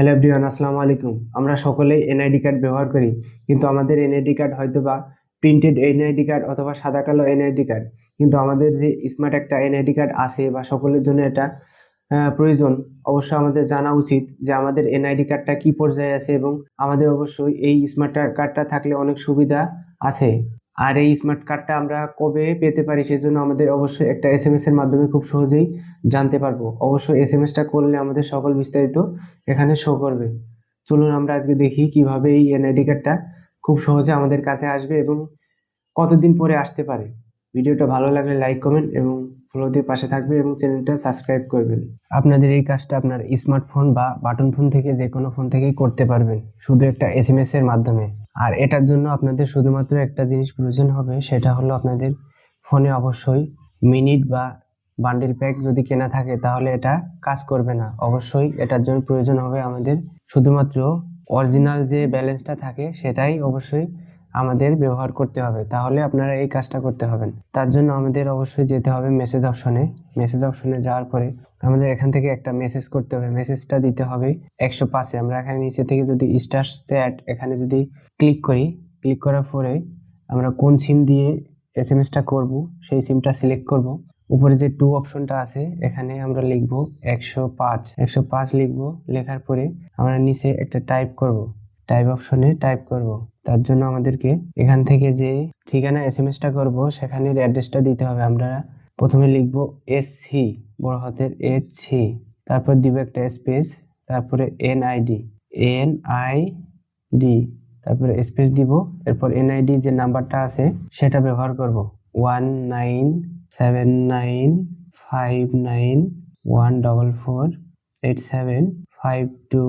Hello everyone, আসসালামু আলাইকুম। আমরা সকলেই এনআইডি কার্ড ব্যবহার করি, কিন্তু আমাদের এনআইডি কার্ড হয়তো বা প্রিন্টেড এনআইডি কার্ড অথবা সাদা কালো এনআইডি কার্ড। কিন্তু আমাদের যে স্মার্ট একটা এনআইডি কার্ড আছে বা সকলের জন্য এটা প্রয়োজন অবশ্যই আমাদের জানা উচিত যে আমাদের এনআইডি কার্ডটা কি পর্যায়ে আছে এবং আমাদের অবশ্যই এই স্মার্ট কার্ডটা থাকলে অনেক সুবিধা আছে। আর এই স্মার্ট কার্ডটা আমরা কবে পেতে পারি সেজন্য আমাদের অবশ্যই একটা এস এম এর মাধ্যমে খুব সহজেই জানতে পারব। অবশ্যই এস এম এসটা করলে আমাদের সকল বিস্তারিত এখানে শো করবে। চলুন আমরা আজকে দেখি কীভাবে এই এনআইডি কার্ডটা খুব সহজে আমাদের কাছে আসবে এবং কতদিন পরে আসতে পারে। ভিডিওটা ভালো লাগলে লাইক কমেন্ট এবং ফলো দিয়ে পাশে থাকবে এবং চ্যানেলটা সাবস্ক্রাইব করবেন। আপনাদের এই কাজটা আপনার স্মার্টফোন বা বাটন ফোন থেকে যে কোনো ফোন থেকেই করতে পারবেন। শুধু একটা এস এম এস এর মাধ্যমে। আর এটার জন্য আপনাদের শুধুমাত্র একটা জিনিস প্রয়োজন হবে, সেটা হলো আপনাদের ফোনে অবশ্যই মিনিট বা বান্ডিল প্যাক যদি কেনা থাকে তাহলে এটা কাজ করবে না। অবশ্যই এটার জন্য প্রয়োজন হবে আমাদের শুধুমাত্র অরিজিনাল যে ব্যালেন্সটা থাকে সেটাই অবশ্যই আমাদের ব্যবহার করতে হবে, তাহলে আপনারা এই কাজটা করতে হবেন। তার জন্য আমাদের অবশ্যই যেতে হবে মেসেজ অপশনে মেসেজ অপশনে যাওয়ার পরে আমাদের এখান থেকে একটা মেসেজ করতে হবে। মেসেজটা দিতে হবে একশো পাঁচে আমরা এখানে নিচে থেকে যদি স্টার স্যাট এখানে যদি ক্লিক করি ক্লিক করার পরে আমরা কোন সিম দিয়ে এস এম এসটা করব, সেই সিমটা সিলেক্ট করব। উপরে যে টু অপশনটা আছে, এখানে আমরা লিখব একশো পাঁচ। একশো পাঁচ লিখব, লেখার পরে আমরা নিচে একটা টাইপ করব। টাইপ অপশনে টাইপ করব। তার জন্য আমাদেরকে এখান থেকে যে ঠিকানা এস এম এসটা করব সেখানের অ্যাড্রেসটা দিতে হবে। আমরা প্রথমে লিখব এস সি বড় হাতের এস সি তারপর দিব একটা স্পেস তারপরে N ID N I D তারপরে স্পেস দিব, এরপর এনআইডি যে নাম্বারটা আছে, সেটা ব্যবহার করব। One nine seven nine five nine one double four eight seven five two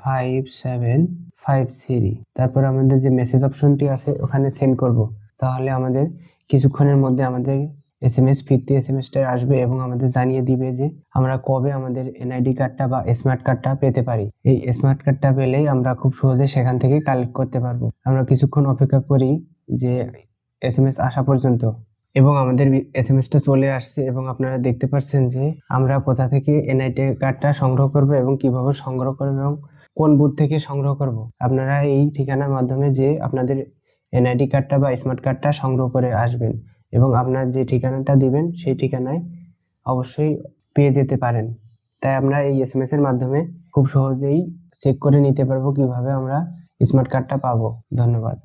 five seven five three তারপর আমাদের যে মেসেজ অপশনটি আছে, ওখানে সেন্ড করব। তাহলে আমাদের কিছুক্ষণের মধ্যে আমাদের এস এম এস ফিরতি এস এম এসটা আসবে এবং আমাদের জানিয়ে দিবে যে আমরা কবে আমাদের এনআইডি কার্ডটা বা স্মার্ট কার্ডটা পেতে পারি। এই স্মার্ট কার্ডটা পেলেই আমরা খুব সহজে সেখান থেকে কালেক্ট করতে পারব। আমরা কিছুক্ষণ অপেক্ষা করি যে এস এম এস আসা পর্যন্ত। এবং আমাদের এস এম এসটা চলে আসছে এবং আপনারা দেখতে পাচ্ছেন যে আমরা কোথা থেকে এনআইটি কার্ডটা সংগ্রহ করব এবং কীভাবে সংগ্রহ করব এবং কোন বুথ থেকে সংগ্রহ করব। আপনারা এই ঠিকানার মাধ্যমে যে আপনাদের এনআইডি কার্ডটা বা স্মার্ট কার্ডটা সংগ্রহ করে আসবেন এবং আপনার যে ঠিকানাটা দিবেন সেই ঠিকানায় অবশ্যই পেয়ে যেতে পারেন। তাই আমরা এই এস এর মাধ্যমে খুব সহজেই চেক করে নিতে পারব কীভাবে আমরা স্মার্ট কার্ডটা পাবো। ধন্যবাদ।